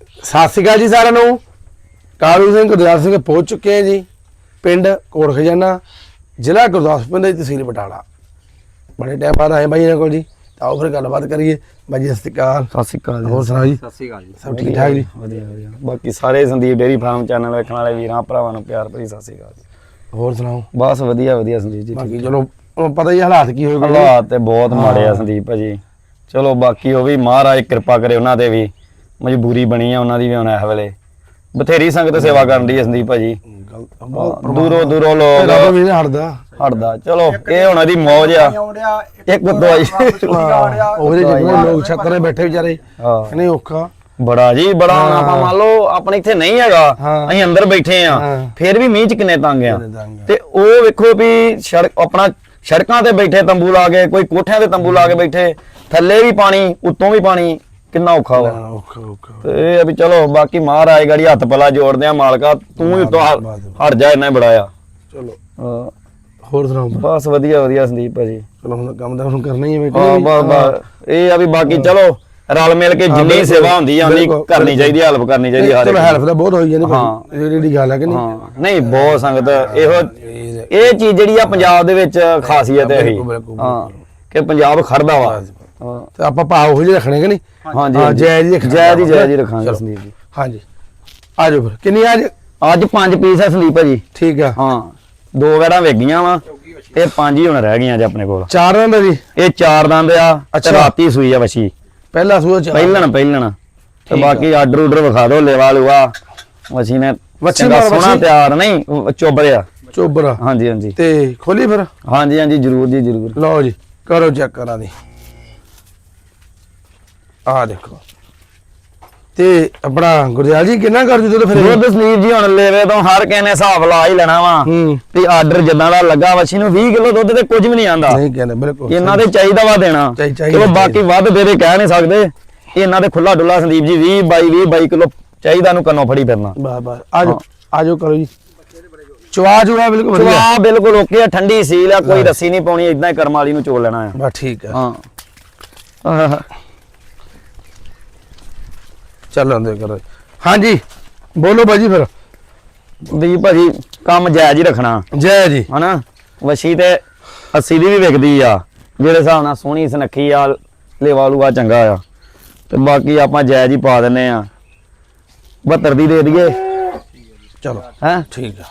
ਸਤਿ ਸ਼੍ਰੀ ਅਕਾਲ ਜੀ ਸਾਰਿਆਂ ਨੂੰ। ਕਾਲੂ ਸਿੰਘ ਗੁਰਦਿਆਲ ਸਿੰਘ ਪਹੁੰਚ ਚੁੱਕੇ ਹਾਂ ਜੀ। ਪਿੰਡ ਕੋਟ ਖਜ਼ਾਨਾ ਜ਼ਿਲ੍ਹਾ ਗੁਰਦਾਸਪੁਰ ਦੇ ਤਹਿਸੀਲ ਬਟਾਲਾ। ਬੜੇ ਟਾਈਮ ਬਾਅਦ ਆਏ ਬਾਈ ਇਹਨਾਂ ਕੋਲ ਜੀ। ਤਾਂ ਆਓ ਫਿਰ ਗੱਲਬਾਤ ਕਰੀਏ। ਬਾਈ ਜੀ ਸਤਿ ਸ਼੍ਰੀ ਅਕਾਲ। ਸਤਿ ਸ਼੍ਰੀ ਅਕਾਲ ਹੋਰ ਸੁਣਾਓ ਜੀ? ਸਤਿ ਸ਼੍ਰੀ ਅਕਾਲ ਜੀ। ਸਭ ਠੀਕ ਠਾਕ ਜੀ? ਵਧੀਆ ਵਧੀਆ। ਬਾਕੀ ਸਾਰੇ ਸੰਦੀਪ ਡੇਰੀ ਫਾਰਮ ਚੈਨਲ ਵੇਖਣ ਵਾਲੇ ਵੀਰਾਂ ਭਰਾਵਾਂ ਨੂੰ ਪਿਆਰ ਭਰੀ ਸਤਿ ਸ਼੍ਰੀ ਅਕਾਲ ਜੀ। ਹੋਰ ਸੁਣਾਓ? ਬਸ ਵਧੀਆ ਵਧੀਆ ਸੰਦੀਪ ਜੀ ਬਾਕੀ ਚਲੋ ਪਤਾ ਹੀ ਹਾਲਾਤ ਕੀ ਹੋਏ। ਹਾਲਾਤ ਤੇ ਬਹੁਤ ਮਾੜੇ ਆ ਸੰਦੀਪ ਭਾਜੀ। ਚਲੋ ਬਾਕੀ ਉਹ ਵੀ ਮਹਾਰਾਜ ਕਿਰਪਾ ਕਰੇ ਉਹਨਾਂ ਤੇ ਵੀ। ਮਜਬੂਰੀ ਬਣੀ ਆ ਉਹਨਾਂ ਦੀ ਵੀ ਹੁਣ ਇਸ ਵੇਲੇ। ਬਥੇਰੀ ਸੰਗਤ ਸੇਵਾ ਕਰਨ ਦੀ ਸੰਦੀਪ ਭਾਜੀ। ਬਹੁਤ ਦੂਰੋਂ ਦੂਰੋਂ ਰੱਬ ਲੋਕ ਵੀ ਨਹੀਂ ਹਟਦਾ। ਹਟਦਾ। ਚਲੋ ਇਹ ਉਹਨਾਂ ਦੀ ਮੌਜ ਆ। ਇੱਕ ਦਵਾਈ ਉਹਦੇ ਜਿਹੜੇ ਲੋਕ ਛੱਤਰੇ ਬੈਠੇ ਵਿਚਾਰੇ। ਨਹੀਂ ਔਖਾ। ਬੜਾ ਜੀ ਬੜਾ ਹੁਣ ਆਪਾਂ ਮੰਨ ਲਓ ਆਪਣੇ ਇੱਥੇ ਨਹੀਂ ਹੈਗਾ। ਅਸੀਂ ਅੰਦਰ ਬੈਠੇ ਆ। ਫਿਰ ਵੀ ਮੀਂਹ ਚ ਕਿੰਨੇ ਤੰਗ ਆ। ਕਿੰਨੇ ਤੰਗ ਆ। ਤੇ ਉਹ ਵੇਖੋ ਵੀ ਸੜਕ ਆਪਣਾ ਸੜਕਾਂ ਤੇ ਬੈਠੇ ਤੰਬੂ ਲਾ ਕੇ ਕੋਈ ਕੋਠਿਆਂ ਤੇ ਤੰਬੂ ਲਾ ਕੇ ਬੈਠੇ। ਥੱਲੇ ਵੀ ਪਾਣੀ ਉੱਤੋਂ ਵੀ ਪਾਣੀ। ਕਿੰਨਾ ਔਖਾ ਵਾ। ਔਖਾ ਔਖਾ। ਤੇ ਇਹ ਆ ਵੀ ਚਲੋ ਬਾਕੀ ਮਹਾਰਾਜ ਗਾੜੀ ਹੱਥ ਪਲਾ ਜੋੜਦੇ ਆ ਮਾਲਕਾ ਤੂੰ ਵੀ ਉੱਤੋਂ ਹਟ- ਜਾ ਇੰਨਾ ਹੀ ਬੜਾ ਆ। ਚਲੋ। ਹਾਂ, ਹੋਰ ਸੁਣਾਓ ਬਸ ਵਧੀਆ ਵਧੀਆ ਸੰਦੀਪ ਭਾਜੀ। ਚਲੋ ਹੁਣ ਕੰਮ ਤਾਂ ਹੁਣ ਕਰਨਾ ਹੀ ਹੈ ਹਾਂ ਬੇਟੇ ਬਸ ਬਸ। ਇਹ ਆ ਵੀ ਬਾਕੀ ਚਲੋ ਰਲ ਮਿਲ ਕੇ ਜਿੰਨੀ ਬਿਲਕੁਲ, ਸੇਵਾ ਹੁੰਦੀ ਆ ਉਨੀ ਬਿਲਕੁਲ, ਕਰਨੀ ਚਾਹੀਦੀ ਹੈਲਪ ਕਰਨੀ ਚਾਹੀਦੀ ਹਰ ਚਲੋ ਇੱਕ ਹੈਲਪ ਤਾਂ ਬਹੁਤ ਹੋਈ ਜਾਂਦੀ ਹਾਂ। ਹਾਂ। ਇਹ ਜਿਹੜੀ ਗੱਲ ਹੈ ਕਿ ਨਹੀਂ ਹਾਂ। ਨਹੀਂ ਬਹੁਤ ਸੰਗਤ ਇਹੋ ਇਹ- ਚੀਜ਼ ਜਿਹੜੀ ਆ ਪੰਜਾਬ ਦੇ ਵਿੱਚ ਖਾਸੀਅਤ ਹੈ ਇਹੀ। ਬਿਲਕੁਲ, ਬਿਲਕੁਲ, ਹਾਂ। ਕਿ ਪੰਜਾਬ ਖੜਦਾ ਵਾ। ਹਾਂ ਤੇ ਆਪਾਂ ਭਾਅ ਉਹ ਜਿਹੇ ਰੱਖਣੇ ਕਿ ਨਹੀਂ? ਹਾਂਜੀ ਹਾਂ, ਹੀ ਰੱਖਣਾ। ਜਾਇਜ਼ ਹੀ ਜਾਇਜ਼ ਹੀ ਰੱਖਾਂਗੇ। ਸੰਦੀਪ ਜੀ। ਹਾਂਜੀ। ਆ ਜਾਓ ਫਿਰ। ਕਿੰਨੀ ਅੱਜ? ਅੱਜ ਪੰਜ ਪੀਸ ਹੈ ਸੰਦੀਪ ਭਾਜੀ। ਠੀਕ ਆ। ਹਾਂ। ਦੋ ਵੈੜਾਂ ਵੇਗੀਆਂ ਵਾ। ਤੇ ਪੰਜ ਹੀ ਹੁਣ ਰਹਿ ਗਈਆਂ ਅੱਜ ਆਪਣੇ ਕੋਲ। ਚਾਰ ਨੰਬਰ ਜੀ? ਇਹ ਚਾਰ ਦੰਦ ਆ ਤੇ ਅੱਛਾ। ਰਾਤੀ ਸੂਈ ਆ ਵਛੀ। ਪਹਿਲਾ ਸੂਆ ਚਾਰ। ਪਹਿਲਣ ਪਹਿਲਣ। ਤੇ। ਬਾਕੀ ਆਰਡਰ ਉਡਰ ਵਿਖਾ ਦਿਓ ਲੇਵਾ ਲੂਆ। ਵਛੀ ਨੇ ਚੰਗਾ ਨਾਲ ਸੋਹਣਾ? ਤਿਆਰ ਨਹੀਂ ਚੋਬਰਿਆ ਚੋਬਰਾ ਹਾਂਜੀ ਹਾਂਜੀ। ਤੇ ਖੋਲੀ ਫਿਰ? ਹਾਂਜੀ ਹਾਂਜੀ ਜਰੂਰ ਜੀ ਜਰੂਰ। ਲਓ ਜੀ ਕਰੋ ਚੈੱਕ ਕਰਾਂ ਦੀ ਆ ਦੇਖੋ। ਤੇ ਆਪਣਾ ਗੁਰਦਿਆਲ ਜੀ ਕਿੰਨਾ ਕਰ ਜੂ ਫਿਰ ਦੁੱਧ ਸਲੀਪ ਜੀ ਹੁਣ ਲੇਵੇ ਤੋਂ ਹਰ ਕਿਸੇ ਨੇ ਹਿਸਾਬ ਲਾ ਹੀ ਲੈਣਾ ਵਾ। ਵੀ ਆਰਡਰ ਜਿੱਦਾਂ ਦਾ ਲੱਗਾ ਵਛੀ ਨੂੰ 20 ਕਿਲੋ ਦੁੱਧ ਤੇ ਕੁਝ ਵੀ ਨਹੀਂ ਆਂਦਾ। ਨਹੀਂ ਕਹਿੰਦੇ ਬਿਲਕੁਲ। ਇਹਨਾਂ ਦੇ ਚਾਹੀਦਾ ਵਾ ਦੇਣਾ। ਚਲੋ ਬਾਕੀ ਵੱਧ ਦੇ ਦੇ ਕਹਿ ਨਹੀਂ ਸਕਦੇ। ਇਹਨਾਂ ਦੇ ਖੁੱਲਾ ਡੁੱਲਾ ਸੰਦੀਪ ਜੀ 20 22 20 22 ਕਿਲੋ ਚਾਹੀਦਾ ਨੂੰ ਕੰਨੋਂ ਫੜੀ ਫਿਰਨਾ। ਬਸ ਬਸ ਆ ਜਾਓ ਆ ਜਾਓ ਕਰੋ ਜੀ। ਚਵਾ ਚੁਵਾ ਬਿਲਕੁਲ ਵਧੀਆ। ਚਵਾ ਬਿਲਕੁਲ ਓਕੇ ਆ ਠੰਡੀ ਸੀਲ ਆ ਕੋਈ ਰੱਸੀ ਨਹੀਂ ਪਾਉਣੀ ਇਦਾਂ ਹੀ ਕਰਮ ਵਾਲੀ ਨੂੰ ਚੋਲ ਲੈਣਾ ਆ। ਬਸ ਠੀਕ ਆ। ਹਾਂ। ਆਹ, ਚੱਲ ਆਂਦੇ ਕਰੋ ਹਾਂਜੀ ਬੋਲੋ ਬਾਜੀ ਫਿਰ। ਵੀ ਭਾਜੀ ਕੰਮ ਜਾਇਜ਼ ਹੀ ਰੱਖਣਾ। ਜੈ ਜੀ ਹਨਾ? ਵਸ਼ੀ ਤੇ 80 ਦੀ ਵੀ ਵਿਕਦੀ ਆ। ਜਿਹੜੇ ਹਿਸਾਬ ਨਾਲ ਸੋਹਣੀ ਸੁਨੱਖੀ ਆ ਲੇਵਾ ਲੂਆ ਚੰਗਾ ਆ। ਤੇ ਬਾਕੀ ਆਪਾਂ ਜਾਇਜ਼ ਹੀ ਪਾ ਦਿੰਨੇ ਆ। 72 ਦੀ ਦੇ ਦਈਏ। ਚਲੋ। ਹੈ? ਠੀਕ ਆ।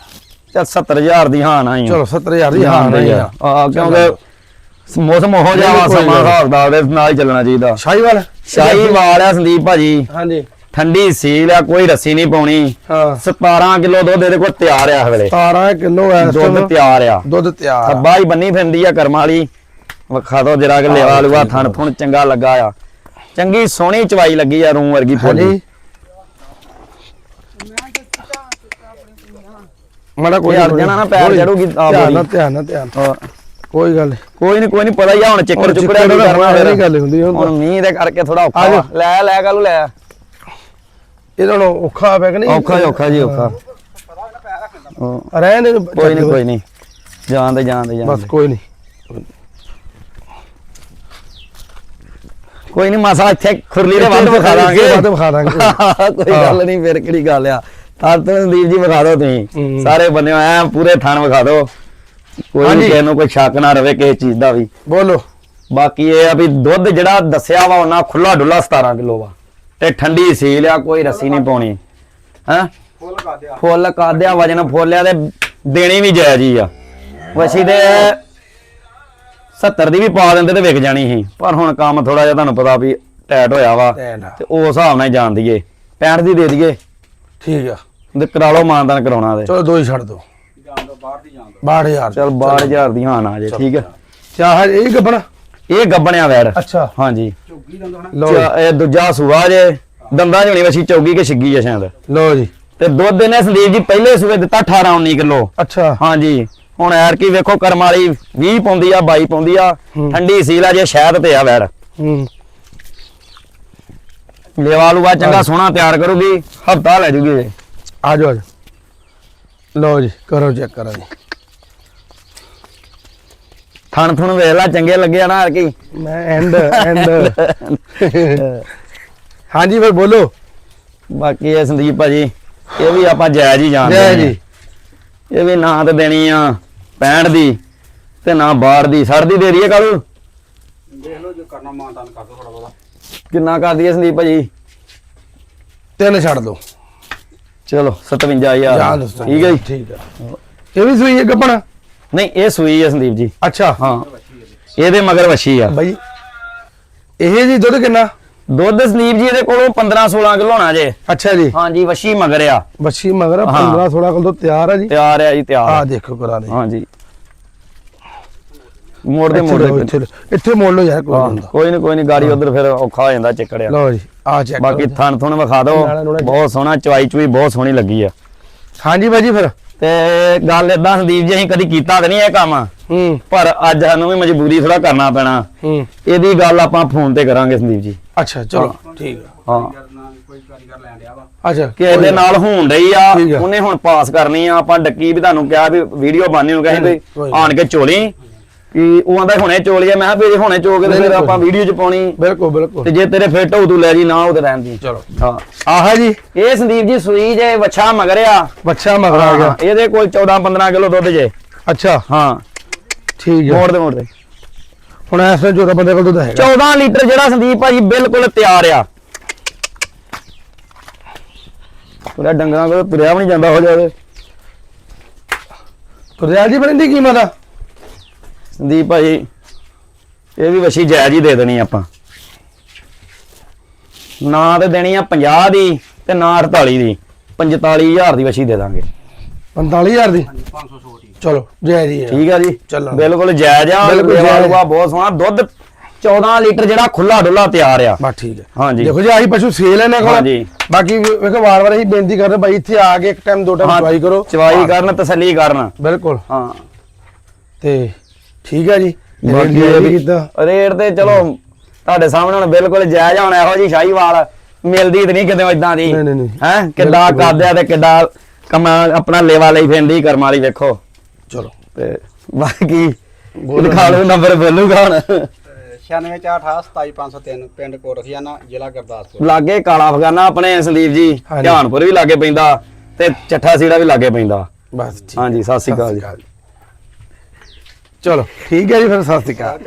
ਚੱਲ 70000 ਦੀ ਹਾਂ ਨਾ ਹੀ ਚਲੋ 70000 ਦੀ ਹਾਂ ਨਹੀਂ ਆ। ਆ। ਕਿਉਂਕਿ ਮੌਸਮ ਹੋ ਜਾ ਵਾ ਕੋਈ ਗੱਲ ਸਮਾਂ। ਹਿਸਾਬ ਦਾ ਉਹਦੇ ਨਾਲ ਹੀ ਚੱਲਣਾ ਚਾਹੀਦਾ। ਸ਼ਾਹੀਵਾਲ। ਸ਼ਾਹੀ ਵਾਲ ਆ ਸੰਦੀਪ ਭਾਜੀ। ਹਾਂਜੀ। ਠੰਡੀ ਸੀਲ ਆ ਕੋਈ ਰੱਸੀ ਨਹੀਂ ਪਾਉਣੀ। ਹਾਂ। 17 ਕਿਲੋ ਦੁੱਧ ਇਹਦੇ ਕੋਲ ਤਿਆਰ ਆ ਇਸ ਵੇਲੇ 17 ਕਿਲੋ ਐ ਦੁੱਧ ਤਿਆਰ ਆ। ਦੁੱਧ ਤਿਆਰ ਆ। ਥੱਬਾ ਹੀ ਬੰਨੀ ਫਿਰਦੀ ਆ ਕਰਮ ਵਾਲੀ। ਵਖਾ ਦੋ ਜਰਾ ਕਿ ਲੇਵਾ ਲੂਆ ਥਣ ਥੁਣ ਚੰਗਾ ਲੱਗਾ ਆ। ਚੰਗੀ ਸੋਹਣੀ ਚਵਾਈ ਲੱਗੀ ਆ ਰੂੰ ਵਰਗੀ ਫੁੱਲੀ ਹਾਂਜੀ। ਮੜਾ ਕੋਈ ਯਾਰ ਜਾਣਾ ਨਾ ਪੈਰ ਚੜੂਗੀ ਆ ਧਿਆਨ ਨਾਲ। ਧਿਆਨ ਨਾਲ ਧਿਆਨ ਨਾਲ। ਹਾਂ, ਕੋਈ ਗੱਲ ਨਹੀਂ। ਕੋਈ ਨਹੀਂ ਕੋਈ ਨਹੀਂ ਪਤਾ ਹੀ ਆ ਹੁਣ ਚੱਕਰ ਚੁੱਕੜਿਆ ਦਾ ਕਰਨਾ ਫਿਰ। ਗੱਲ ਹੁੰਦੀ ਹੁਣ ਮੀਂਹ ਦੇ ਕਰਕੇ ਥੋੜਾ ਔਖਾ। ਵਾ। ਲੈ ਲੈ ਕਾਲੂ ਲੈ। ਇਹਦਾ ਹੁਣ ਔਖਾ ਪਿਆ ਕਿ ਨਹੀਂ? ਔਖਾ ਹੀ ਔਖਾ ਜੀ ਔਖਾ। ਹਾਂ, ਰਹਿਣ ਦੇ ਕੋਈ ਨਹੀਂ ਕੋਈ ਨਹੀਂ। ਜਾਣ ਦੇ ਜਾਣ ਦੇ ਜਾਣ ਬਸ ਦੇ। ਕੋਈ ਨਹੀਂ। ਕੋਈ ਨਹੀਂ ਮਾਸਾ ਇੱਥੇ ਖੁਰਲੀ ਦੇ ਵੱਧ ਵਿਖਾ ਦਾਂਗੇ। ਵੱਧ ਵਿਖਾ ਦਾਂਗੇ। ਕੋਈ ਗੱਲ ਨਹੀਂ ਫਿਰ ਕਿਹੜੀ ਗੱਲ ਆ। ਤਾਂ ਸੰਦੀਪ ਜੀ ਵਿਖਾ ਦਿਓ ਤੁਸੀਂ। ਹੂੰ। ਸਾਰੇ ਬੰਦੇ ਐ ਪੂਰੇ ਥਣ ਵਿਖਾ ਦਿਓ। ਕੋਈ ਹਾਂਜੀ। ਕਿਸੇ ਨੂੰ ਕੋਈ ਸ਼ੱਕ ਨਾ ਰਵੇ ਕਿਸੇ ਚੀਜ਼ ਦਾ ਵੀ। ਬੋਲੋ। ਬਾਕੀ ਇਹ ਆ ਵੀ ਦੁੱਧ ਜਿਹੜਾ ਦੱਸਿਆ ਵਾ ਉਹਨਾਂ ਖੁੱਲਾ ਡੁੱਲਾ 17 ਕਿਲੋ ਵਾ। ਤੇ ਠੰਡੀ ਸੀਲ ਆ ਕੋਈ ਰੱਸੀ ਨਹੀਂ ਪਾਉਣੀ। ਹੈ? ਫੁੱਲ ਕਾਦਿਆ। ਵਜਨ ਫੁੱਲਿਆ ਤੇ ਦੇਣੀ ਵੀ ਜਾਇਜ਼ ਹੀ ਆ। ਵਸੀ ਦੇ 70 ਦੀ ਵੀ ਪਾ ਦਿੰਦੇ ਤੇ ਵਿਕ ਜਾਣੀ ਸੀ। ਪਰ ਹੁਣ ਕੰਮ ਥੋੜਾ ਜਿਹਾ ਤੁਹਾਨੂੰ ਪਤਾ ਵੀ ਟਾਈਟ ਹੋਇਆ ਵਾ। ਟੈਂਡ ਤੇ ਉਸ ਹਿਸਾਬ ਨਾਲ ਹੀ ਜਾਣ ਦਈਏ। 65 ਦੀ ਦੇ ਦਈਏ। ਠੀਕ ਆ। ਤੇ ਕਰਾ ਲਓ ਮਾਨਦਾਨ ਕਰਾਉਣਾ ਤੇ। ਚਲੋ ਦੋ ਹੀ ਛੱਡ ਦੋ ਦੋ ਬਾਹਰ ਦੀ ਜਾਣ ਦੋ। 62000 ਚਲ 12000 ਦੀ ਹਾਂ ਨਾ ਜੇ ਠੀਕ ਹੈ ਚਾਹ ਇਹ ਗੱਬਣਾ? ਇਹ ਗੱਬਣਿਆ ਵੈੜ ਅੱਛਾ। ਹਾਂਜੀ। ਝੁੱਗੀ ਦੰਦ ਹੋਣਾ। ਲਓ ਚਾ- ਇਹ ਦੂਜਾ ਸੂਆ ਜੇ ਦੰਦਾਂ ਜਣੀ ਵਸੀ ਚੌਗੀ ਕੇ ਛਿੱਗੀ ਆ ਸ਼ਾਇਦ। ਲਓ ਜੀ। ਤੇ ਦੁੱਧ ਇਹਨੇ ਸੰਦੀਪ ਜੀ ਪਹਿਲੇ ਸੂਏ ਦਿੱਤਾ 18 19 ਕਿਲੋ। ਅੱਛਾ। ਹਾਂਜੀ। ਹੁਣ ਐਰ ਕੀ ਵੇਖੋ ਕਰਮ ਵਾਲੀ 20 ਪਾਉਂਦੀ ਆ 22 ਪਾਉਂਦੀ ਆ। ਠੰਡੀ ਸੀਲ ਆ ਜੇ ਸ਼ਹਿਦ ਤੇ ਆ ਵੈੜ ਹੂੰ। ਲੇਵਾ ਲੂਆ ਚੰਗਾ ਸੋਹਣਾ ਤਿਆਰ ਕਰੂਗੀ। ਹਫਤਾ ਲੈ ਜੂਗੀ। ਆ ਜਾਓ ਆ ਜਾਓ। ਲਓ ਜੀ ਕਰੋ ਚੈੱਕ ਕਰੋ ਜੀ। ਥਣ ਥਣ ਵੇਖ ਲਾ ਚੰਗੇ ਲੱਗੇ ਆ ਨਾ ਐਰ ਕੀ। ਮੈਂ ਐਂਡ ਐਂਡ ਹਾਂਜੀ ਫਿਰ ਬੋਲੋ। ਬਾਕੀ ਇਹ ਸੰਦੀਪ ਭਾਜੀ ਇਹ ਵੀ ਆਪਾਂ ਜਾਇਜ਼ ਹੀ ਜਾਣਦੇ ਜੈ ਹਾਂ। ਜੀ ਇਹ ਵੀ ਨਾ ਤੇ ਦੇਣੀ ਆ 65 ਦੀ ਤੇ ਨਾ ਬਾਹਰ ਦੀ। 60 ਦੀ ਦੇ ਦਈਏ ਕਾਲੂ ਦੇਖ ਲਓ ਜੋ ਕਰਨਾ ਮਾਨਤਾਨ ਕਰ ਦੋ ਥੋੜਾ ਬਹੁਤਾ। ਕਿੰਨਾ ਕਰ ਦਈਏ ਸੰਦੀਪ ਭਾਜੀ? ਤਿੰਨ ਛੱਡ ਦੋ। ਚਲੋ 57000 ਜਾਨ ਦੱਸੋ ਠੀਕ ਹੈ ਜੀ? ਠੀਕ ਹੈ। ਇਹ ਵੀ ਸੂਈ ਹੈ ਗੱਪਣਾ ਨਹੀਂ ਇਹ ਸੂਈ ਹੈ ਸੰਦੀਪ ਜੀ। ਅੱਛਾ। ਹਾਂ। ਇਹਦੇ ਮਗਰ ਵਛੀ ਆ। ਬਾਈ ਇਹ ਜੀ ਦੁੱਧ ਕਿੰਨਾ? ਦੁੱਧ ਸੰਦੀਪ ਜੀ ਇਹਦੇ ਕੋਲੋਂ 15 16 ਕਿਲੋ ਹੋਣਾ ਜੇ। ਅੱਛਾ ਜੀ। ਹਾਂਜੀ ਵਛੀ ਮਗਰ ਆ। ਬੱਚੀ ਮਗਰ ਹਾਂ। 15 16 ਕਿਲੋ ਤਿਆਰ ਹੈ ਜੀ। ਤਿਆਰ ਆ ਜੀ ਤਿਆਰ ਆ। ਦੇਖੋ ਕਰਾ ਦੇ ਹਾਂਜੀ ਮੋੜ ਦੇ ਮੋੜ ਦੇ ਇੱਥੇ ਮੋੜ ਲਓ ਯਾਰ ਕੋਈ ਹੁੰਦਾ ਕੋਈ ਨਹੀਂ ਕੋਈ ਨਹੀਂ ਗਾੜੀ ਉਧਰ ਫਿਰ ਔਖਾ ਹੋ ਜਾਂਦਾ ਚੱਕੜਿਆ ਲਓ ਜੀ ਆ ਚੈੱਕ ਬਾਕੀ ਥਣ ਥੁਣ ਵਿਖਾ ਦਿਓ। ਨਾਲੇ ਨੂਲੇ ਬਹੁਤ ਸੋਹਣਾ ਚਵਾਈ ਚੁਈ ਬਹੁਤ ਸੋਹਣੀ ਲੱਗੀ ਆ। ਹਾਂਜੀ ਬਾਜੀ ਫਿਰ। ਤੇ ਗੱਲ ਇਦਾਂ ਸੰਦੀਪ ਜੀ ਅਸੀਂ ਕਦੀ ਕੀਤਾ ਤਾਂ ਨਹੀਂ ਇਹ ਕੰਮ। ਹੂੰ। ਪਰ ਅੱਜ ਸਾਨੂੰ ਵੀ ਮਜਬੂਰੀ ਥੋੜਾ ਕਰਨਾ ਪੈਣਾ। ਹੂੰ। ਇਹਦੀ ਗੱਲ ਆਪਾਂ ਫੋਨ ਤੇ ਕਰਾਂਗੇ ਸੰਦੀਪ ਜੀ। ਅੱਛਾ ਚਲੋ ਠੀਕ ਆ। ਹਾਂ। ਅੱਛਾ ਕਿ ਇਹਦੇ ਨਾਲ ਹੋਣ ਰਹੀ ਆ ਠੀਕ ਆ। ਉਹਨੇ ਹੁਣ ਪਾਸ ਕਰਨੀ ਆ। ਆਪਾਂ ਡੱਕੀ ਵੀ ਤੁਹਾਨੂੰ ਕਿਹਾ ਵੀ ਵੀਡੀਓ ਬਣਨੀ ਨੂੰ ਕਹੇ ਵੀ ਆਣ ਕੇ ਚੋਲੀ। ਕਿ ਉਹ ਆਂਦਾ ਹੁਣੇ ਚੋਲੀਏ ਮੈਂ ਕਿਹਾ ਵੀ ਜੇ ਹੁਣੇ ਚੋ ਕੇ ਤੇ ਫਿਰ ਆਪਾਂ ਵੀਡੀਓ ਚ ਪਾਉਣੀ। ਬਿਲਕੁਲ ਬਿਲਕੁਲ। ਤੇ ਜੇ ਤੇਰੇ ਫਿੱਟ ਹੋਊ ਤੂੰ ਲੈ ਜੀ ਨਾ ਉਹ ਤੇ ਰਹਿਣ ਦੀ। ਚਲੋ। ਹਾਂ। ਆਹਾ ਜੀ। ਇਹ ਸੰਦੀਪ ਜੀ ਸੂਈ ਜੇ ਵੱਛਾ ਮਗਰਿਆ ਬੱਚਾ ਮਗਰ ਆ ਗਿਆ। ਇਹਦੇ ਕੋਲ 14 15 ਕਿਲੋ ਦੁੱਧ ਜੇ। ਅੱਛਾ। ਹਾਂ। ਠੀਕ ਹੈ। ਮੋੜ ਦੇ ਮੋੜ ਦੇ। ਹੁਣ ਇਸ ਵੇਲੇ ਬੰਦੇ ਕੋਲ ਦੁੱਧ ਹੈਗਾ। 14 ਲੀਟਰ ਜਿਹੜਾ ਸੰਦੀਪ ਭਾਜੀ ਬਿਲਕੁਲ ਤਿਆਰ ਆ। ਤੁਰਿਆ ਡੰਗਰਾਂ ਕੋਲ ਤੁਰਿਆ ਵੀ ਨਹੀਂ ਜਾਂਦਾ ਹੋ ਜਾਵੇ। ਤੁਰਿਆ ਜੀ ਬਣੀ ਦੀ ਕੀਮਤ ਆ। ਸੰਦੀਪ ਭਾਜੀ ਇਹ ਵੀ ਵਸ਼ੀ ਜਾਇਜ਼ ਹੀ ਦੇ ਦੇਣੀ ਆਪਾਂ। ਨਾ ਤੇ ਦੇਣੀ ਆ 50 ਦੀ ਤੇ ਨਾ 48 ਦੀ। 45000 ਦੀ ਵਸ਼ੀ ਦੇ ਦਾਂਗੇ। 45000 ਦੀ? ਹਾਂਜੀ 500 ਛੋਟੀ ਚਲੋ ਜੈ ਜੀ ਹੈ। ਠੀਕ ਆ ਜੀ? ਚੱਲਣ। ਬਿਲਕੁਲ ਜਾਇਜ਼ ਆ ਬਿਲਕੁਲ ਜਾਇਜ਼। ਬਹੁਤ ਸੋਹਣਾ। ਦੁੱਧ 14 ਲੀਟਰ ਜਿਹੜਾ ਖੁੱਲਾ ਡੁੱਲਾ ਤਿਆਰ ਆ। ਬਸ ਠੀਕ ਹੈ। ਹਾਂਜੀ। ਦੇਖੋ ਜੀ ਆਹੀ ਪਸ਼ੂ ਸੇਲ ਇਹਨਾਂ ਕੋਲ। ਹਾਂਜੀ। ਬਾਕੀ ਵੇਖੋ ਵਾਰ ਵਾਰ ਅਸੀਂ ਬੇਨਤੀ ਕਰਦੇ ਬਾਈ ਇੱਥੇ ਆ ਕੇ ਇੱਕ ਟਾਈਮ ਦੋ ਟਾਈਮ ਹਾਂ, ਚਵਾਈ ਕਰੋ। ਚਵਾਈ ਕਰਨ ਤਸੱਲੀ ਕਰਨ। ਬਿਲਕੁਲ। ਹਾਂ। ਤੇ ਠੀਕ ਹੈ ਜੀ। ਬਾਕੀ ਰੇਟ ਇਹ ਵੀ ਵੀ ਕੀਤਾ ਰੇਟ ਤੇ ਚਲੋ ਤੁਹਾਡੇ ਸਾਹਮਣੇ ਹੁਣ ਬਿਲਕੁਲ ਜਾਇਜ਼ ਹੁਣ ਇਹੋ ਜੀ ਸ਼ਾਹੀਵਾਲ ਮਿਲਦੀ ਤੇ ਨਹੀਂ ਕਿਤੇ ਇਦਾਂ ਦੀ। ਨਹੀਂ, ਨਹੀਂ, ਨਹੀਂ। ਹੈ? ਕਿੱਡਾ ਬਿਲਕੁਲ। ਕਰਦਿਆ ਤੇ ਕਿੱਡਾ ਕਮਾ ਆਪਣਾ ਲੇਵਾ ਲਈ ਫੈਂਦੀ ਕਰਮ ਵਾਲੀ ਵੇਖੋ। ਚਲੋ। ਤੇ ਬਾਕੀ ਦਿਖਾ ਲਓ ਨੰਬਰ ਬੋਲੂਗਾ ਹੁਣ 96428 ਪਿੰਡ ਕੋਟਖਿਆਨਾ ਜ਼ਿਲ੍ਹਾ ਗੁਰਦਾਸਪੁਰ। ਲਾਗੇ ਕਾਲਾ ਅਫਗਾਨਾ ਆਪਣੇ ਸੰਦੀਪ ਜੀ। ਧਿਆਨਪੁਰ ਵੀ ਲਾਗੇ ਪੈਂਦਾ ਤੇ ਚੱਠਾ ਸੀੜਾ ਵੀ ਲਾਗੇ ਪੈਂਦਾ। ਬਸ ਠੀਕ ਹਾਂਜੀ ਸਤਿ ਸ਼੍ਰੀ ਅਕਾਲ ਜੀ। ਚਲੋ ਠੀਕ ਹੈ ਜੀ ਫਿਰ ਸਤਿ ਸ਼੍ਰੀ ਅਕਾਲ।